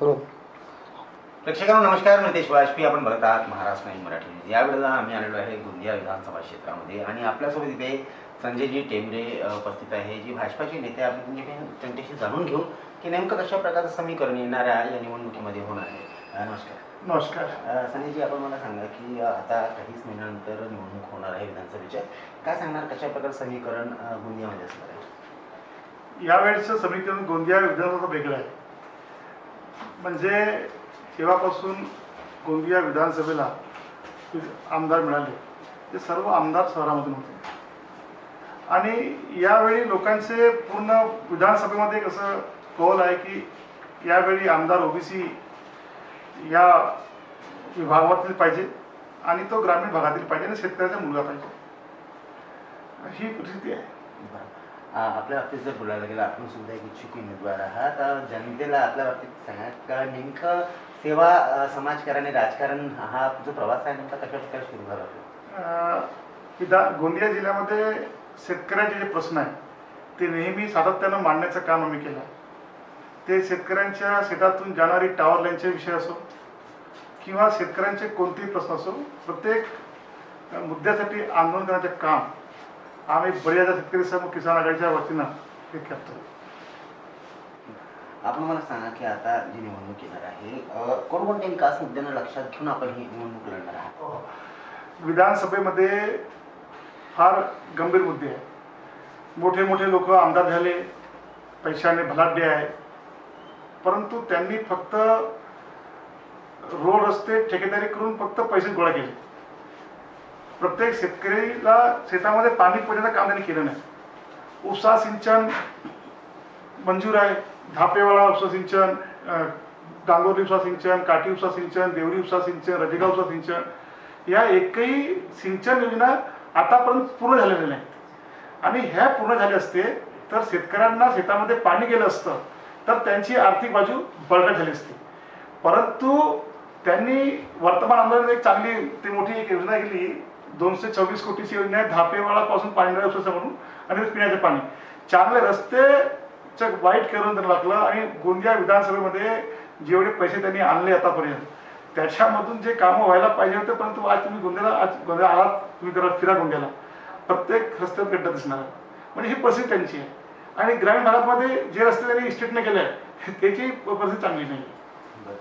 प्रेक्षकांना नमस्कार. नितेश वाजपेयी आपण बघत आहात महाराष्ट्र नाही मराठी न्यूज. यावेळेला आम्ही आलेलो आहे गोंदिया विधानसभा क्षेत्रामध्ये आणि आपल्यासोबत इथे संजयजी टेंबरे उपस्थित आहे जे भाजपाचे नेते आपण त्यांच्याशी जाणून घेऊ की नेमकं कशा प्रकारचं समीकरण येणाऱ्या या निवडणुकीमध्ये होणार आहे. नमस्कार. नमस्कार. संजयजी आपण मला सांगा की आता काहीच महिन्यानंतर निवडणूक होणार आहे विधानसभेच्या. काय सांगणार कशा प्रकारचं समीकरण गोंदियामध्ये असणार आहे? यावेळेचं समीकरण गोंदिया विधानसभा वेगळं आहे. म्हणजे जेव्हापासून गोंदिया विधानसभेला आमदार मिळाले. ते सर्व आमदार शहरामधून होते. आणि यावेळी लोकांचे पूर्ण विधानसभेमध्ये कसं कौल आहे की यावेळी आमदार ओबीसी या विभागातील पाहिजे आणि तो ग्रामीण भागातील पाहिजे आणि शेतकऱ्याचा मुलगा पाहिजे. ही परिस्थिती आहे. आपल्या बाबतीत जर बोलायला गेलं आपण सुद्धा एक इच्छुक उमेदवार आहात. जनतेला आपल्या बाबतीत सांगा का नेमकं सेवा समाजकारण आणि राजकारण हा जो प्रवास आहे नेमका कशा प्रकारे सुरू झाला होता गोंदिया जिल्ह्यामध्ये शेतकऱ्यांचे जे प्रश्न आहेत ते नेहमी सातत्यानं मांडण्याचं काम आम्ही केलं आहे. ते शेतकऱ्यांच्या शेतातून जाणारी टावर लाईनचे विषय असो किंवा शेतकऱ्यांचे कोणतेही प्रश्न असो प्रत्येक मुद्द्यासाठी आंदोलन करण्याचे काम आम्ही बळीराजा शेतकरी समूह किसान आघाडीच्या वतीनं हे करतो. आपण मला सांगा की आता जी निवडणूक येणार आहे कोणकोणत्या विकास मुद्द्यांना लक्षात घेऊन आपण ही निवडणूक लढणार आहात? विधानसभेमध्ये फार गंभीर मुद्दे आहेत. मोठे मोठे लोक आमदार झाले पैशाने भलाढ्य आहे परंतु त्यांनी फक्त रोड रस्ते ठेकेदारी करून फक्त पैसे गोळा केले. प्रत्येक शेतकरीला शेतामध्ये पाणी पुरवण्याचं काम त्यांनी केलं नाही. उपसा सिंचन मंजूर आहे. धापेवाडा उपसा सिंचन गांगोरी डांगोरी उपसा सिंचन काठी उपसा सिंचन देवरी उपसा सिंचन रजेगाव उपसा सिंचन या एकही सिंचन योजना आतापर्यंत पूर्ण झालेल्या नाहीत. आणि ह्या पूर्ण झाले असते तर शेतकऱ्यांना शेतामध्ये पाणी गेलं असतं तर त्यांची आर्थिक बाजू बळकट झाली असती. परंतु त्यांनी वर्तमान आंदोलन एक चांगली ती मोठी एक योजना केली दोनशे चोवीस कोटीची योजना आहे. धापेवाडापासून पाणी उपसा म्हणून आणि पिण्याचं पिण्याचे पाणी. चांगले रस्ते वाईट करून त्यांना लागलं आणि गोंदिया विधानसभेमध्ये जेवढे पैसे त्यांनी आणले आतापर्यंत त्याच्यामधून जे कामं व्हायला पाहिजे होते परंतु आज तुम्ही गोंदियाला आज गोंदिया आलात तुम्ही जरा फिरा गोंदियाला. प्रत्येक रस्त्यात गड्डा दिसणार म्हणजे ही परिस्थिती त्यांची आहे. आणि ग्रामीण भागामध्ये जे रस्ते त्यांनी इस्टेटने केले आहे त्याची परिस्थिती चांगली नाही आहे.